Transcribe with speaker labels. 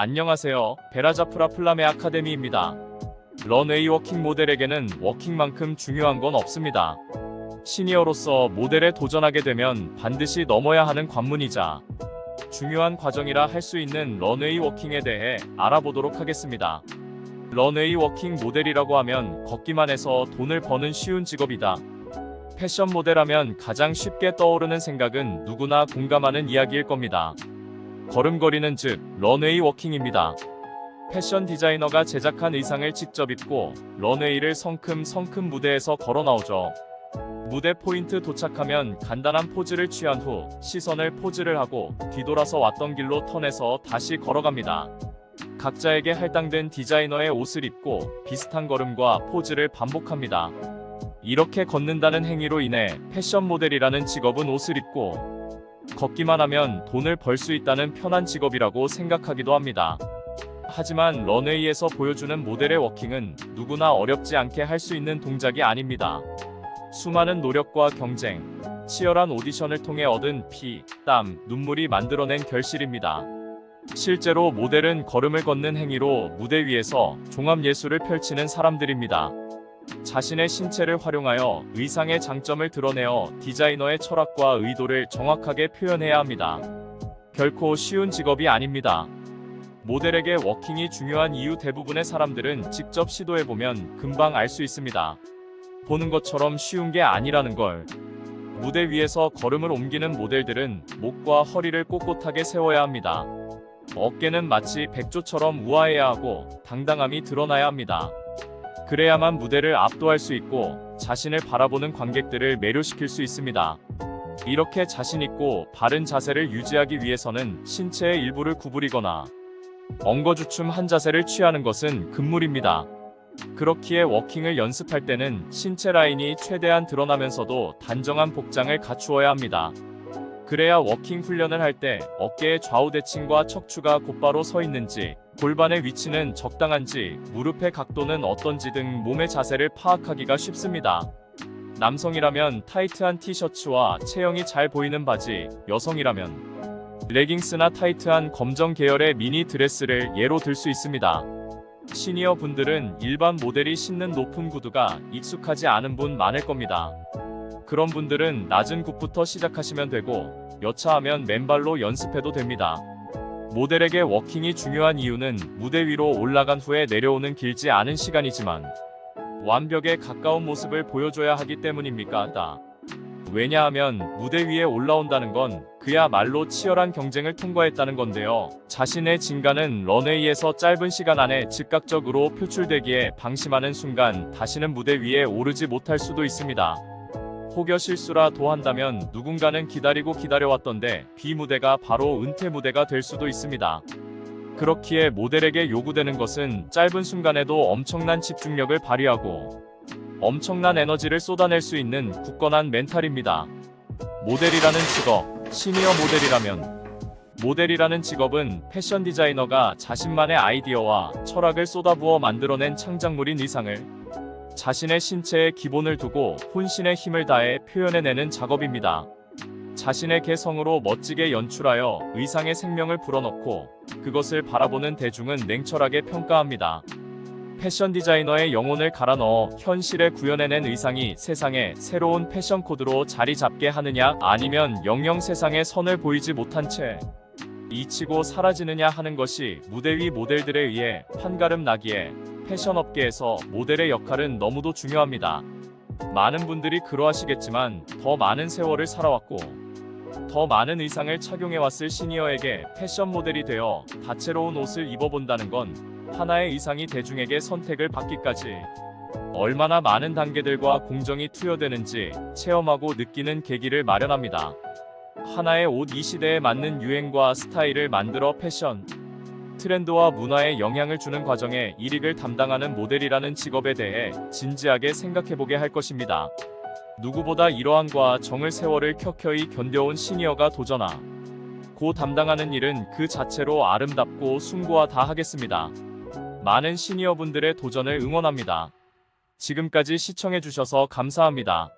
Speaker 1: 안녕하세요. 베라자프라 플라메 아카데미입니다. 런웨이 워킹 모델에게는 워킹만큼 중요한 건 없습니다. 시니어로서 모델에 도전하게 되면 반드시 넘어야 하는 관문이자 중요한 과정이라 할 수 있는 런웨이 워킹에 대해 알아보도록 하겠습니다. 런웨이 워킹 모델이라고 하면 걷기만 해서 돈을 버는 쉬운 직업이다. 패션 모델하면 가장 쉽게 떠오르는 생각은 누구나 공감하는 이야기일 겁니다. 걸음걸이는 즉 런웨이 워킹입니다. 패션 디자이너가 제작한 의상을 직접 입고 런웨이를 성큼성큼 무대에서 걸어 나오죠. 무대 포인트 도착하면 간단한 포즈를 취한 후 시선을 포즈를 하고 뒤돌아서 왔던 길로 턴해서 다시 걸어갑니다. 각자에게 할당된 디자이너의 옷을 입고 비슷한 걸음과 포즈를 반복합니다. 이렇게 걷는다는 행위로 인해 패션 모델이라는 직업은 옷을 입고 걷기만 하면 돈을 벌 수 있다는 편한 직업이라고 생각하기도 합니다. 하지만 런웨이에서 보여주는 모델의 워킹은 누구나 어렵지 않게 할 수 있는 동작이 아닙니다. 수많은 노력과 경쟁, 치열한 오디션을 통해 얻은 피, 땀, 눈물이 만들어낸 결실입니다. 실제로 모델은 걸음을 걷는 행위로 무대 위에서 종합예술을 펼치는 사람들입니다. 자신의 신체를 활용하여 의상의 장점을 드러내어 디자이너의 철학과 의도를 정확하게 표현해야 합니다. 결코 쉬운 직업이 아닙니다. 모델에게 워킹이 중요한 이유 대부분의 사람들은 직접 시도해보면 금방 알 수 있습니다. 보는 것처럼 쉬운 게 아니라는 걸. 무대 위에서 걸음을 옮기는 모델들은 목과 허리를 꼿꼿하게 세워야 합니다. 어깨는 마치 백조처럼 우아해야 하고 당당함이 드러나야 합니다. 그래야만 무대를 압도할 수 있고 자신을 바라보는 관객들을 매료시킬 수 있습니다. 이렇게 자신있고 바른 자세를 유지하기 위해서는 신체의 일부를 구부리거나 엉거주춤 한 자세를 취하는 것은 금물입니다. 그렇기에 워킹을 연습할 때는 신체 라인이 최대한 드러나면서도 단정한 복장을 갖추어야 합니다. 그래야 워킹 훈련을 할 때 어깨의 좌우 대칭과 척추가 곧바로 서 있는지, 골반의 위치는 적당한지, 무릎의 각도는 어떤지 등 몸의 자세를 파악하기가 쉽습니다. 남성이라면 타이트한 티셔츠와 체형이 잘 보이는 바지, 여성이라면 레깅스나 타이트한 검정 계열의 미니 드레스를 예로 들 수 있습니다. 시니어 분들은 일반 모델이 신는 높은 구두가 익숙하지 않은 분 많을 겁니다. 그런 분들은 낮은 굽부터 시작하시면 되고 여차하면 맨발로 연습해도 됩니다. 모델에게 워킹이 중요한 이유는 무대 위로 올라간 후에 내려오는 길지 않은 시간이지만 완벽에 가까운 모습을 보여줘야 하기 때문입니까? 다. 왜냐하면 무대 위에 올라온다는 건 그야말로 치열한 경쟁을 통과했다는 건데요. 자신의 진가는 런웨이에서 짧은 시간 안에 즉각적으로 표출되기에 방심하는 순간 다시는 무대 위에 오르지 못할 수도 있습니다. 혹여 실수라 도한다면 누군가는 기다리고 기다려왔던데 비무대가 바로 은퇴 무대가 될 수도 있습니다. 그렇기에 모델에게 요구되는 것은 짧은 순간에도 엄청난 집중력을 발휘하고 엄청난 에너지를 쏟아낼 수 있는 굳건한 멘탈입니다. 모델이라는 직업, 시니어 모델이라면 모델이라는 직업은 패션 디자이너가 자신만의 아이디어와 철학을 쏟아부어 만들어낸 창작물인 의상을 자신의 신체에 기본을 두고 혼신의 힘을 다해 표현해내는 작업입니다. 자신의 개성으로 멋지게 연출하여 의상에 생명을 불어넣고 그것을 바라보는 대중은 냉철하게 평가합니다. 패션 디자이너의 영혼을 갈아 넣어 현실에 구현해낸 의상이 세상에 새로운 패션 코드로 자리 잡게 하느냐 아니면 영영 세상에 선을 보이지 못한 채 잊히고 사라지느냐 하는 것이 무대 위 모델들에 의해 판가름 나기에 패션 업계에서 모델의 역할은 너무도 중요합니다. 많은 분들이 그러하시겠지만 더 많은 세월을 살아왔고 더 많은 의상을 착용해왔을 시니어에게 패션 모델이 되어 다채로운 옷을 입어본다는 건 하나의 의상이 대중에게 선택을 받기까지 얼마나 많은 단계들과 공정이 투여되는지 체험하고 느끼는 계기를 마련합니다. 하나의 옷 이 시대에 맞는 유행과 스타일을 만들어 패션, 트렌드와 문화에 영향을 주는 과정에 일익을 담당하는 모델이라는 직업에 대해 진지하게 생각해보게 할 것입니다. 누구보다 이러한과 정을 세월을 켜켜이 견뎌온 시니어가 도전하. 고 담당하는 일은 그 자체로 아름답고 숭고하다 하겠습니다. 많은 시니어분들의 도전을 응원합니다. 지금까지 시청해주셔서 감사합니다.